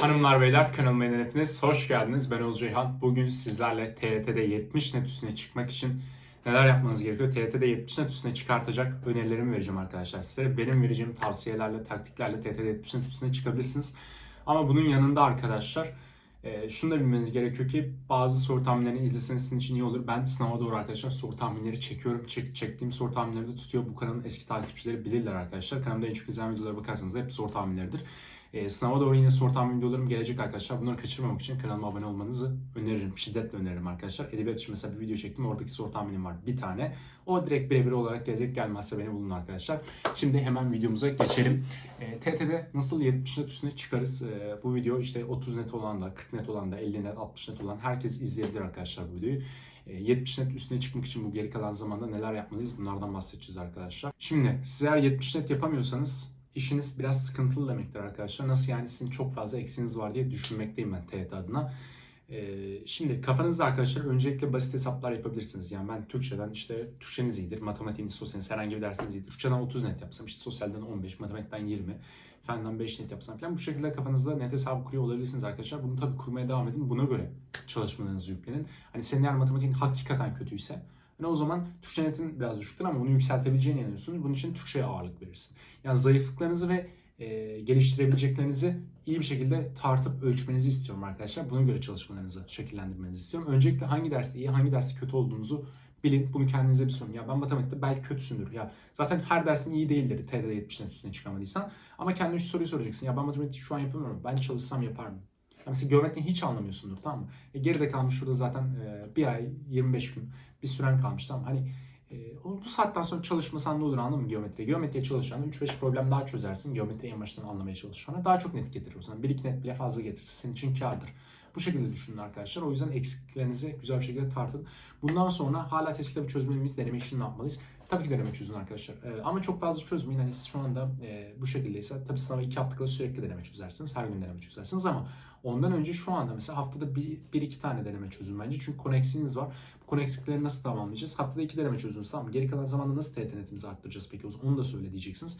Hanımlar beyler kanalıma hepiniz hoş geldiniz. Ben Oğuz Ceyhan. Bugün sizlerle TYT'de 70 net üstüne çıkmak için neler yapmanız gerekiyor? TYT'de 70 net üstüne çıkartacak önerilerimi vereceğim arkadaşlar size. Benim vereceğim tavsiyelerle, taktiklerle TYT'de 70 net üstüne çıkabilirsiniz. Ama bunun yanında arkadaşlar e, şunu da bilmeniz gerekiyor ki bazı soru tahminlerini izleseniz sizin için iyi olur. Ben sınava doğru arkadaşlar soru tahminleri çekiyorum. Çek, çektiğim soru tahminleri de tutuyor. Bu kanalın eski takipçileri bilirler arkadaşlar. Kanalımda en çok izlenen videolara bakarsanız da hep soru tahminleridir. E, sınava doğru yine soru tahmin videolarım gelecek arkadaşlar. Bunları kaçırmamak için kanalıma abone olmanızı öneririm. Şiddetle öneririm arkadaşlar. Edebiyat için mesela bir video çektim. Oradaki soru tahminim var bir tane. O direkt birebir olarak gelecek. Gelmezse beni bulun arkadaşlar. Şimdi hemen videomuza geçelim. E, TT'de nasıl 70 net üstüne çıkarız? E, bu video işte 30 net olan da 40 net olan da 50 net 60 net olan herkes izleyebilir arkadaşlar bu videoyu. E, 70 net üstüne çıkmak için bu geri kalan zamanda neler yapmalıyız bunlardan bahsedeceğiz arkadaşlar. Şimdi siz eğer 70 net yapamıyorsanız işiniz biraz sıkıntılı demektir arkadaşlar. Nasıl yani sizin çok fazla eksiniz var diye düşünmekteyim ben TYT adına. Ee, şimdi kafanızda arkadaşlar öncelikle basit hesaplar yapabilirsiniz. Yani ben Türkçeden işte Türkçeniz iyidir, matematiğiniz, sosyaliniz herhangi bir dersiniz iyidir. Türkçeden 30 net yapsam, işte sosyalden 15, matematikten 20, fenden 5 net yapsam falan bu şekilde kafanızda net hesabı kuruyor olabilirsiniz arkadaşlar. Bunu tabii kurmaya devam edin. Buna göre çalışmalarınızı yüklenin. Hani senin eğer matematiğin hakikaten kötüyse Hani o zaman Türkçe netin biraz düşüktür ama bunu yükseltebileceğine inanıyorsunuz. Bunun için Türkçe'ye ağırlık verirsin. Yani zayıflıklarınızı ve e, geliştirebileceklerinizi iyi bir şekilde tartıp ölçmenizi istiyorum arkadaşlar. Buna göre çalışmalarınızı şekillendirmenizi istiyorum. Öncelikle hangi derste iyi, hangi derste kötü olduğunuzu bilin. Bunu kendinize bir sorun. Ya ben matematikte belki kötüsündür. Ya zaten her dersin iyi değildir. TD'de 70'den üstüne çıkamadıysan. Ama kendine şu soruyu soracaksın. Ya ben matematik şu an yapamıyorum. Ben çalışsam yapar mıyım? Ya mesela geometriyi hiç anlamıyorsundur tamam mı? E, geride kalmış şurada zaten e, bir ay 25 gün bir süren kalmış tamam? Hani e, bu saatten sonra çalışmasan ne olur anladın mı geometriye? Geometriye çalışacağına 3-5 problem daha çözersin. Geometriyi en baştan anlamaya çalışacağına daha çok net getirir zaman. 1-2 net bile fazla getirse senin için kârdır. Bu şekilde düşünün arkadaşlar. O yüzden eksiklerinizi güzel bir şekilde tartın. Bundan sonra hala test kitabı çözmemiz deneme işini yapmalıyız? Tabii ki deneme çözün arkadaşlar. Ee, ama çok fazla çözmeyin. Hani siz şu anda e, bu şekildeyse tabii sınava 2 hafta kala sürekli deneme çözersiniz. Her gün deneme çözersiniz ama ondan önce şu anda mesela haftada 1-2 tane deneme çözün bence. Çünkü konu eksiğiniz var. Bu konu eksikleri nasıl tamamlayacağız? Haftada 2 deneme çözünüz tamam mı? Geri kalan zamanda nasıl TYT netimizi arttıracağız peki? Onu da söyle diyeceksiniz.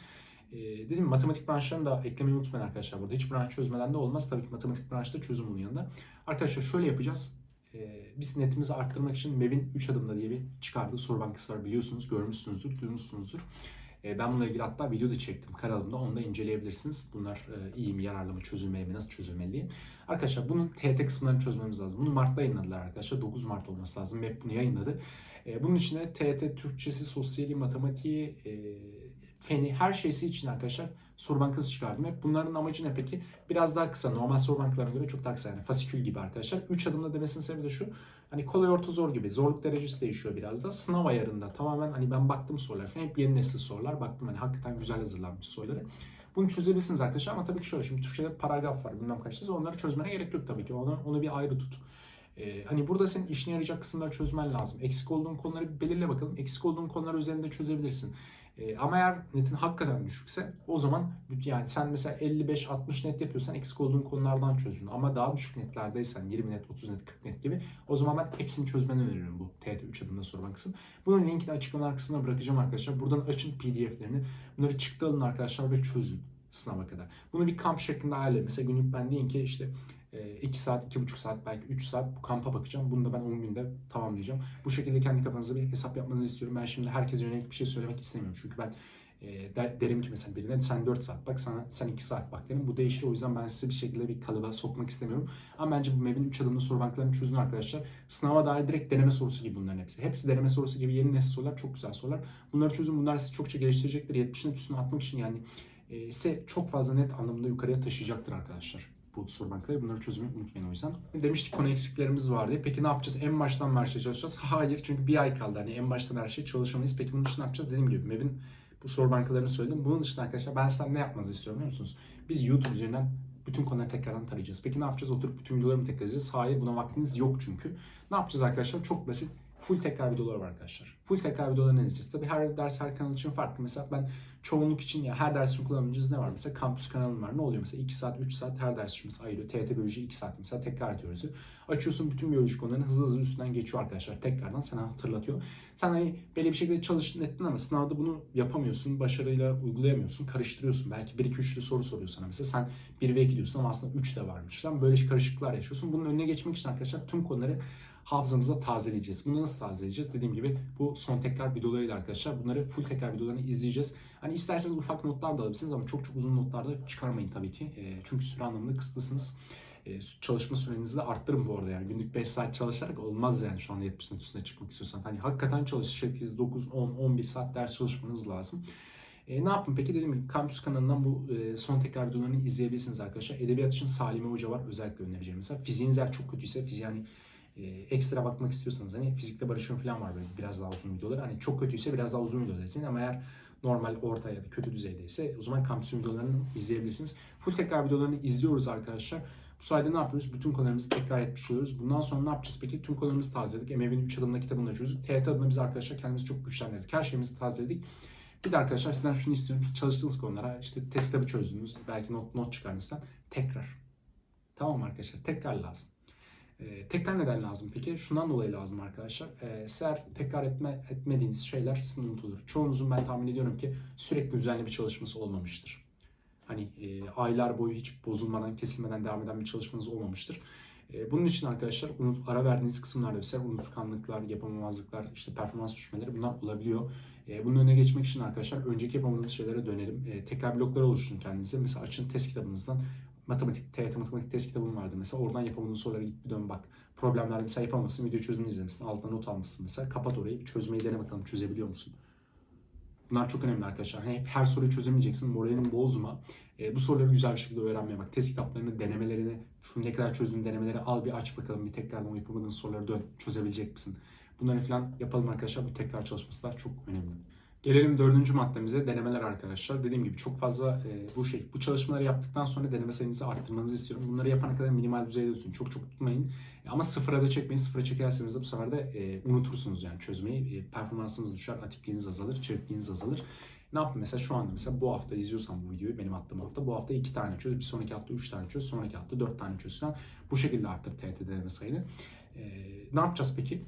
Ee, dedim matematik branşlarını da eklemeyi unutmayın arkadaşlar burada. Hiç branş çözmeden de olmaz. Tabii ki matematik branşta çözüm bunun yanında. Arkadaşlar şöyle yapacağız. Ee, biz netimizi arttırmak için MEV'in 3 adımda diye bir çıkardığı soru bankası var biliyorsunuz, görmüşsünüzdür, duymuşsunuzdur. Ee, ben bununla ilgili hatta video da çektim kanalımda. Onu da inceleyebilirsiniz. Bunlar e, iyi mi, yararlı mı, çözülmeli mi, nasıl çözülmeli. Arkadaşlar bunun TET kısımlarını çözmemiz lazım. Bunu Mart'ta yayınladılar arkadaşlar. 9 Mart olması lazım. MEP bunu yayınladı. Ee, bunun içinde TET, Türkçesi, sosyali, matematiği, e, feni, her şeysi için arkadaşlar soru bankası çıkardım. Hep bunların amacı ne peki? Biraz daha kısa. Normal soru bankalarına göre çok daha kısa. Yani fasikül gibi arkadaşlar. 3 adımda demesinin sebebi de şu. Hani kolay orta zor gibi. Zorluk derecesi değişiyor biraz da. Sınav ayarında tamamen hani ben baktım sorular falan. Hep yeni nesil sorular. Baktım hani hakikaten güzel hazırlanmış soruları. Bunu çözebilirsiniz arkadaşlar ama tabii ki şöyle. Şimdi Türkçe'de paragraf var bilmem kaç tane. Onları çözmene gerek yok tabii ki. Onu, onu bir ayrı tut. Ee, hani burada senin işine yarayacak kısımları çözmen lazım. Eksik olduğun konuları belirle bakalım. Eksik olduğun konular üzerinde çözebilirsin. E, ama eğer netin hakikaten düşükse o zaman yani sen mesela 55-60 net yapıyorsan eksik olduğun konulardan çözün. Ama daha düşük netlerdeysen 20 net, 30 net, 40 net gibi o zaman ben hepsini çözmeni öneririm bu TET 3 adımda soru bankasının. Bunun linkini açıklamalar kısmına bırakacağım arkadaşlar. Buradan açın pdf'lerini. Bunları çıktı alın arkadaşlar ve çözün sınava kadar. Bunu bir kamp şeklinde ayarlayın. Mesela günlük ben deyin ki işte 2 saat, 2,5 saat belki 3 saat bu kampa bakacağım. Bunu da ben 10 günde tamamlayacağım. Bu şekilde kendi kafanızda bir hesap yapmanızı istiyorum. Ben şimdi herkese yönelik bir şey söylemek istemiyorum. Çünkü ben e, derim ki mesela birine sen 4 saat bak sana sen 2 saat bak derim. Bu değişir o yüzden ben size bir şekilde bir kalıba sokmak istemiyorum. Ama bence bu MEB'in 3 adımlı soru banklarını çözün arkadaşlar. Sınava dair direkt deneme sorusu gibi bunların hepsi. Hepsi deneme sorusu gibi yeni nesil sorular çok güzel sorular. Bunları çözün bunlar sizi çokça geliştirecektir. 70'in üstüne atmak için yani ise çok fazla net anlamda yukarıya taşıyacaktır arkadaşlar bu soru bankları. Bunları çözmeyi unutmayın o yüzden. Demiştik konu eksiklerimiz var diye. Peki ne yapacağız? En baştan mı her şey çalışacağız? Hayır çünkü bir ay kaldı. Hani en baştan her şey çalışamayız. Peki bunun için ne yapacağız? Dediğim gibi MEB'in bu soru bankalarını söyledim. Bunun dışında arkadaşlar ben sizden ne yapmanızı istiyorum biliyor musunuz? Biz YouTube üzerinden bütün konuları tekrardan tarayacağız. Peki ne yapacağız? Oturup bütün videoları mı tekrar edeceğiz? Hayır buna vaktiniz yok çünkü. Ne yapacağız arkadaşlar? Çok basit. Full tekrar videolar var arkadaşlar. Full tekrar videolarını izleyeceğiz. Tabii her ders her kanal için farklı. Mesela ben çoğunluk için ya her ders için kullanabileceğiz ne var? Mesela kampüs kanalım var. Ne oluyor mesela 2 saat 3 saat her ders için mesela ayırıyor. TYT biyoloji 2 saat mesela tekrar ediyoruz. Açıyorsun bütün biyoloji konularını hızlı hızlı üstünden geçiyor arkadaşlar. Tekrardan sana hatırlatıyor. Sen hani belli bir şekilde çalıştın ettin ama sınavda bunu yapamıyorsun. Başarıyla uygulayamıyorsun. Karıştırıyorsun. Belki 1 2 3'lü soru soruyor sana mesela. Sen 1 ve 2 diyorsun ama aslında 3 de varmış. Lan böyle karışıklıklar yaşıyorsun. Bunun önüne geçmek için arkadaşlar tüm konuları hafızamızda tazeleyeceğiz. Bunu nasıl tazeleyeceğiz? Dediğim gibi bu son tekrar videolarıyla arkadaşlar. Bunları full tekrar videolarını izleyeceğiz. Hani isterseniz ufak notlar da alabilirsiniz ama çok çok uzun notlar da çıkarmayın tabii ki. E, çünkü süre anlamında kısıtlısınız. E, çalışma sürenizi de arttırın bu arada yani. Günlük 5 saat çalışarak olmaz yani şu anda 70'in üstüne çıkmak istiyorsan. Hani hakikaten çalış 8, 9, 10, 11 saat ders çalışmanız lazım. E, ne yapın peki? Dediğim gibi kampüs kanalından bu e, son tekrar videolarını izleyebilirsiniz arkadaşlar. Edebiyat için Salime Hoca var. Özellikle önereceğim. Mesela fiziğiniz eğer çok kötüyse fiziği hani e, ekstra bakmak istiyorsanız hani fizikte barışım falan var böyle biraz daha uzun videolar. Hani çok kötüyse biraz daha uzun videolar izleyin ama eğer normal orta ya da kötü düzeydeyse o zaman kampüs videolarını izleyebilirsiniz. Full tekrar videolarını izliyoruz arkadaşlar. Bu sayede ne yapıyoruz? Bütün konularımızı tekrar etmiş oluyoruz. Bundan sonra ne yapacağız peki? Tüm konularımızı tazeledik. Emev'in 3 adımda kitabını da çözdük. TYT adına biz arkadaşlar kendimizi çok güçlendirdik. Her şeyimizi tazeledik. Bir de arkadaşlar sizden şunu istiyorum. Siz çalıştığınız konulara işte test kitabı çözdünüz. Belki not, not çıkardınız. Tekrar. Tamam arkadaşlar? Tekrar lazım. Ee, tekrar neden lazım peki? Şundan dolayı lazım arkadaşlar. Sizler tekrar etme, etmediğiniz şeyler sizin unutulur. Çoğunuzun ben tahmin ediyorum ki sürekli düzenli bir çalışması olmamıştır. Hani e, aylar boyu hiç bozulmadan, kesilmeden devam eden bir çalışmanız olmamıştır. E, bunun için arkadaşlar unut, ara verdiğiniz kısımlarda mesela unutkanlıklar, yapamamazlıklar, işte performans düşmeleri bunlar olabiliyor. E, bunun önüne geçmek için arkadaşlar önceki yapamadığınız şeylere dönelim. E, tekrar bloklar oluşturun kendinize. Mesela açın test kitabınızdan matematik, TYT matematik test kitabım vardı mesela. Oradan yapamadığın sorulara git bir dön bak. Problemlerde mesela yapamazsın, video çözümünü izlemişsin, altına not almışsın mesela. Kapat orayı, çözmeyi dene bakalım çözebiliyor musun? Bunlar çok önemli arkadaşlar. Hani hep her soruyu çözemeyeceksin. Moralini bozma. E, bu soruları güzel bir şekilde öğrenmeye bak. Test kitaplarını, denemelerini, şu ne kadar çözdüğün denemeleri al bir aç bakalım. Bir tekrardan yapamadığın soruları dön. Çözebilecek misin? Bunları falan yapalım arkadaşlar. Bu tekrar çalışması da çok önemli. Gelelim dördüncü maddemize denemeler arkadaşlar. Dediğim gibi çok fazla e, bu şey bu çalışmaları yaptıktan sonra deneme sayınızı arttırmanızı istiyorum. Bunları yapana kadar minimal düzeyde tutun. Çok çok tutmayın. E, ama sıfıra da çekmeyin. Sıfıra çekerseniz de bu sefer de e, unutursunuz yani çözmeyi. E, performansınız düşer, atikliğiniz azalır, çevikliğiniz azalır. Ne yaptım mesela şu anda mesela bu hafta izliyorsan bu videoyu benim attığım hafta bu hafta iki tane çöz, bir sonraki hafta üç tane çöz, sonraki hafta dört tane çöz falan. Bu şekilde arttır TET deneme sayını. E, ne yapacağız peki?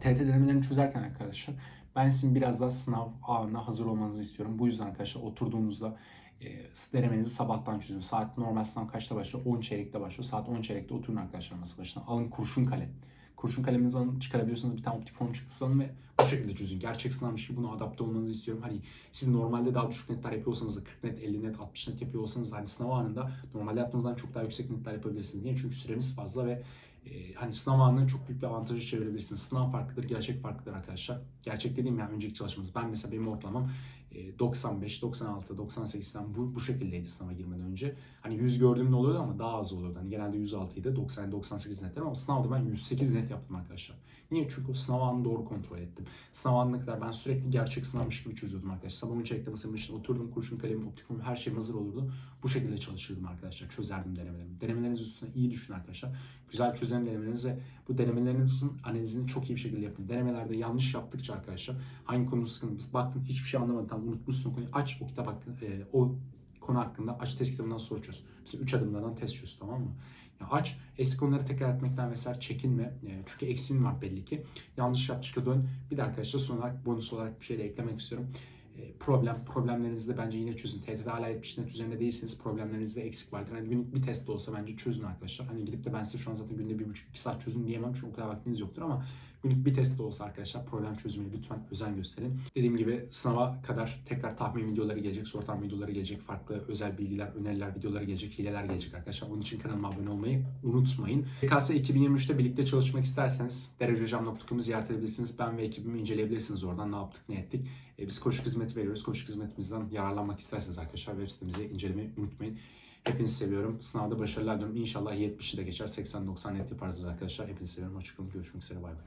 TET denemelerini çözerken arkadaşlar ben sizin biraz daha sınav anına hazır olmanızı istiyorum. Bu yüzden arkadaşlar oturduğunuzda e, denemenizi sabahtan çözün. Saat normal sınav kaçta başlıyor? 10 çeyrekte başlıyor. Saat 10 çeyrekte oturun arkadaşlar masa başına. Alın kurşun kalem. Kurşun kaleminizi alın çıkarabiliyorsanız bir tane optik form çıktısı alın ve bu şekilde çözün. Gerçek sınavmış gibi buna adapte olmanızı istiyorum. Hani siz normalde daha düşük netler yapıyorsanız da 40 net, 50 net, 60 net yapıyor olsanız da hani sınav anında normalde yaptığınızdan çok daha yüksek netler yapabilirsiniz. Niye? Çünkü süremiz fazla ve e, hani sınav anını çok büyük bir avantajı çevirebilirsiniz. Sınav farklıdır, gerçek farklıdır arkadaşlar. Gerçek dediğim yani önceki çalışmanız. Ben mesela benim ortalamam 95, 96, 98'den bu, bu şekildeydi sınava girmeden önce. Hani 100 gördüğümde oluyordu ama daha az oluyordu. Hani genelde 106 idi, 90, 98 netler ama sınavda ben 108 net yaptım arkadaşlar. Niye? Çünkü o sınav anını doğru kontrol ettim. Sınav anına kadar ben sürekli gerçek sınavmış gibi çözüyordum arkadaşlar. Sabahın çekte masanın başına oturdum, kurşun kalemim, optikum her şeyim hazır olurdu. Bu şekilde çalışırdım arkadaşlar. Çözerdim denemelerimi. Denemeleriniz üstüne iyi düşünün arkadaşlar. Güzel çözen denemelerinize bu denemelerinizin analizini çok iyi bir şekilde yapın. Denemelerde yanlış yaptıkça arkadaşlar hangi konu sıkıntı baktın hiçbir şey anlamadın tam unutmuşsun konuyu aç o kitap hakkında e, o konu hakkında aç test kitabından soru çöz. Mesela 3 adımlardan test çöz tamam mı? Ya aç eski konuları tekrar etmekten vesaire çekinme. E, çünkü eksiğin var belli ki. Yanlış yaptıkça dön. Bir de arkadaşlar son olarak bonus olarak bir şey de eklemek istiyorum E, problem. Problemlerinizi de bence yine çözün. TT'de hala 70 net üzerinde değilseniz problemlerinizde eksik vardır. Hani günlük bir test de olsa bence çözün arkadaşlar. Hani gidip de ben size şu an zaten günde 1,5-2 saat çözün diyemem çünkü o kadar vaktiniz yoktur ama günlük bir test de olsa arkadaşlar problem çözümüne lütfen özen gösterin. Dediğim gibi sınava kadar tekrar tahmin videoları gelecek, soru tahmin videoları gelecek, farklı özel bilgiler, öneriler videoları gelecek, hileler gelecek arkadaşlar. Onun için kanalıma abone olmayı unutmayın. YKS 2023'te birlikte çalışmak isterseniz derecehocam.com'u ziyaret edebilirsiniz. Ben ve ekibimi inceleyebilirsiniz oradan ne yaptık, ne ettik. E, biz koşuk hizmeti veriyoruz. Koşuk hizmetimizden yararlanmak isterseniz arkadaşlar web sitemizi incelemeyi unutmayın. Hepinizi seviyorum. Sınavda başarılar diliyorum. İnşallah 70'i de geçer. 80-90 net yaparız arkadaşlar. Hepinizi seviyorum. Hoşçakalın. Görüşmek üzere. Bay bay.